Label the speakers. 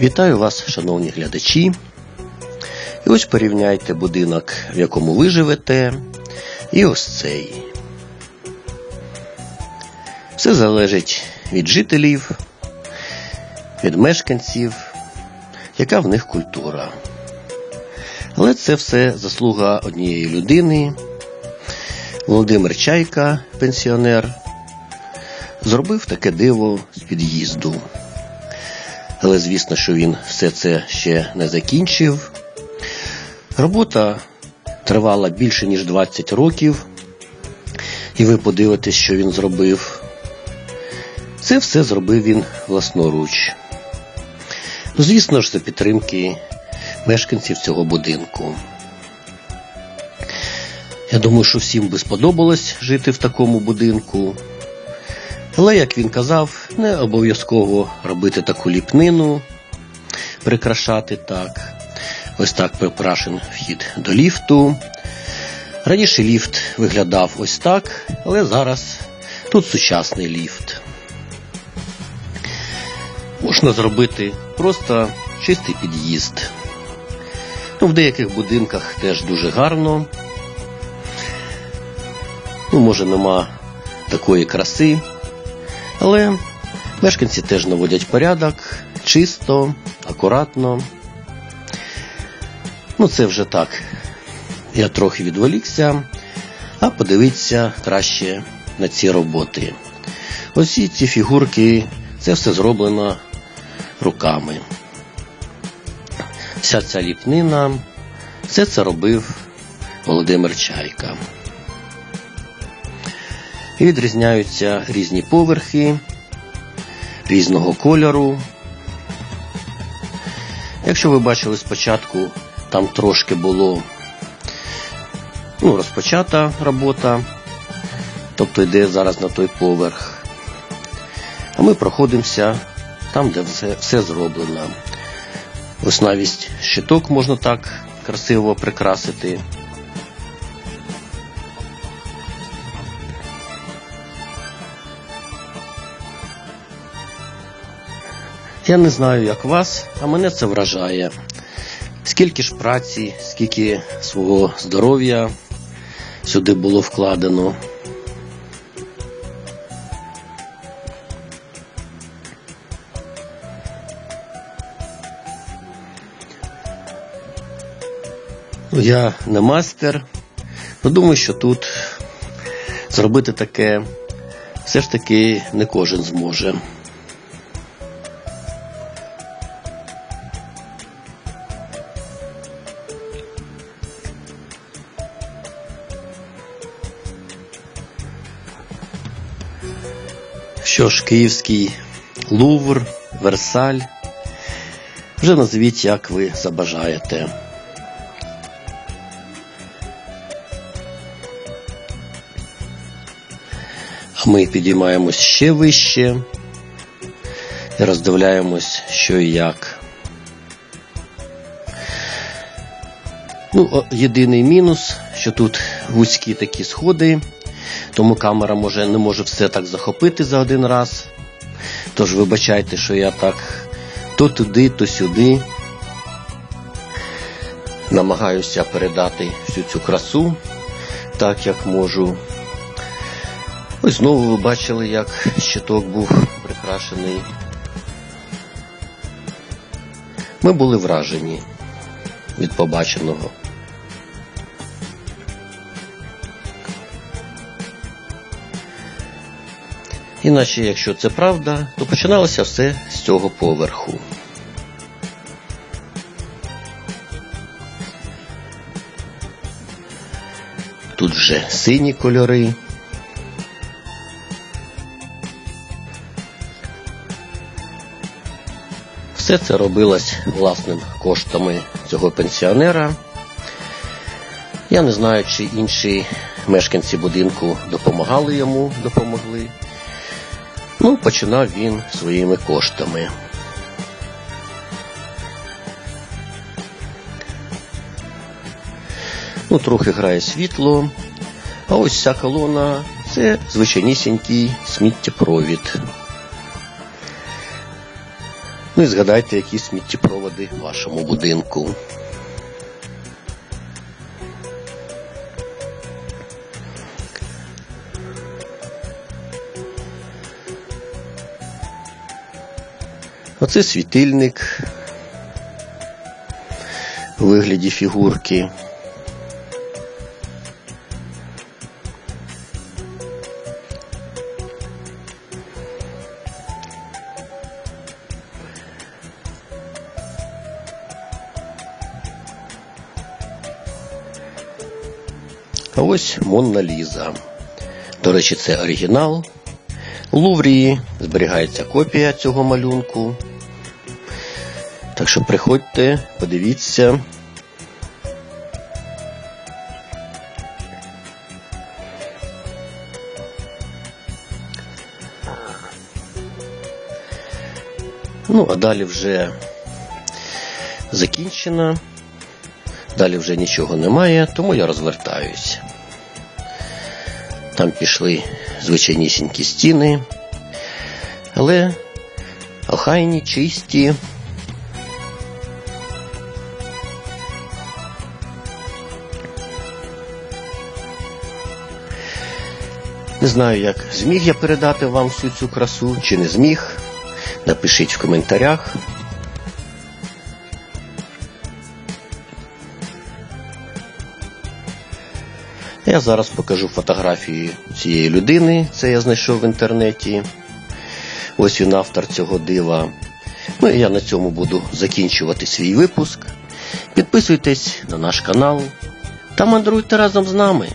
Speaker 1: Вітаю вас, шановні глядачі. І ось порівняйте будинок, в якому ви живете, і ось цей. Все залежить від жителів, від мешканців, яка в них культура. Але це все заслуга однієї людини. Володимир Чайка, пенсіонер, зробив таке диво з під'їзду. Але звісно, що він все це ще не закінчив. Робота тривала більше ніж 20 років, і ви подивитесь, що він зробив. Це все зробив він власноруч. Ну, звісно ж, за підтримки мешканців цього будинку. Я думаю, що всім би сподобалось жити в такому будинку. Але, як він казав, не обов'язково робити таку ліпнину, прикрашати так. Ось так прикрашен вхід до ліфту. Раніше ліфт виглядав ось так, але зараз тут сучасний ліфт. Можна зробити просто чистий під'їзд. Ну, в деяких будинках теж дуже гарно. Ну, може, нема такої краси. Але мешканці теж наводять порядок, чисто, акуратно. Ну, це вже так. Я трохи відволікся, а подивіться краще на ці роботи. Ось ці фігурки, це все зроблено руками. Вся ця ліпнина, все це робив Володимир Чайка. Відрізняються різні поверхи різного кольору. Якщо ви бачили спочатку, там трошки було ну, розпочата робота, тобто йде зараз на той поверх. А ми проходимося там, де все, все зроблено. Ось навіть щиток можна так красиво прикрасити. Я не знаю, як вас, а мене це вражає. Скільки ж праці, скільки свого здоров'я сюди було вкладено. Ну, Я не мастер, але думаю, що тут зробити таке все ж таки не кожен зможе. Що ж, Київський Лувр, Версаль. Вже назвіть, як ви забажаєте. А ми підіймаємось ще вище і роздивляємось, що і як. Ну, єдиний мінус, що тут вузькі такі сходи, тому камера може, не може все так захопити за один раз. Тож вибачайте, що я так то туди, то сюди. Намагаюся передати всю цю красу так, як можу. Ось знову ви бачили, як щиток був прикрашений. Ми були вражені від побаченого. Іначе, якщо це правда, то починалося все з цього поверху. Тут вже сині кольори. Все це робилось власним коштами цього пенсіонера. Я не знаю, чи інші мешканці будинку допомагали йому, допомогли. Починав він своїми коштами. Ну, трохи грає світло. А ось ця колона це звичайнісінький сміттєпровід. Ну і згадайте, які сміттєпроводи в вашому будинку. Оце світильник у вигляді фігурки. А ось Монна Ліза. До речі, це оригінал. У Луврії зберігається копія цього малюнку. Так що приходьте, подивіться. Ну, а далі вже закінчено. Далі вже нічого немає, тому я розвертаюсь. Там пішли звичайнісінькі стіни, але охайні, чисті. Не знаю, як зміг я передати вам всю цю красу чи не зміг. Напишіть в коментарях. Я зараз покажу фотографії цієї людини, це я знайшов в інтернеті. Ось він автор цього дива. Ну і я на цьому буду закінчувати свій випуск. Підписуйтесь на наш канал та мандруйте разом з нами.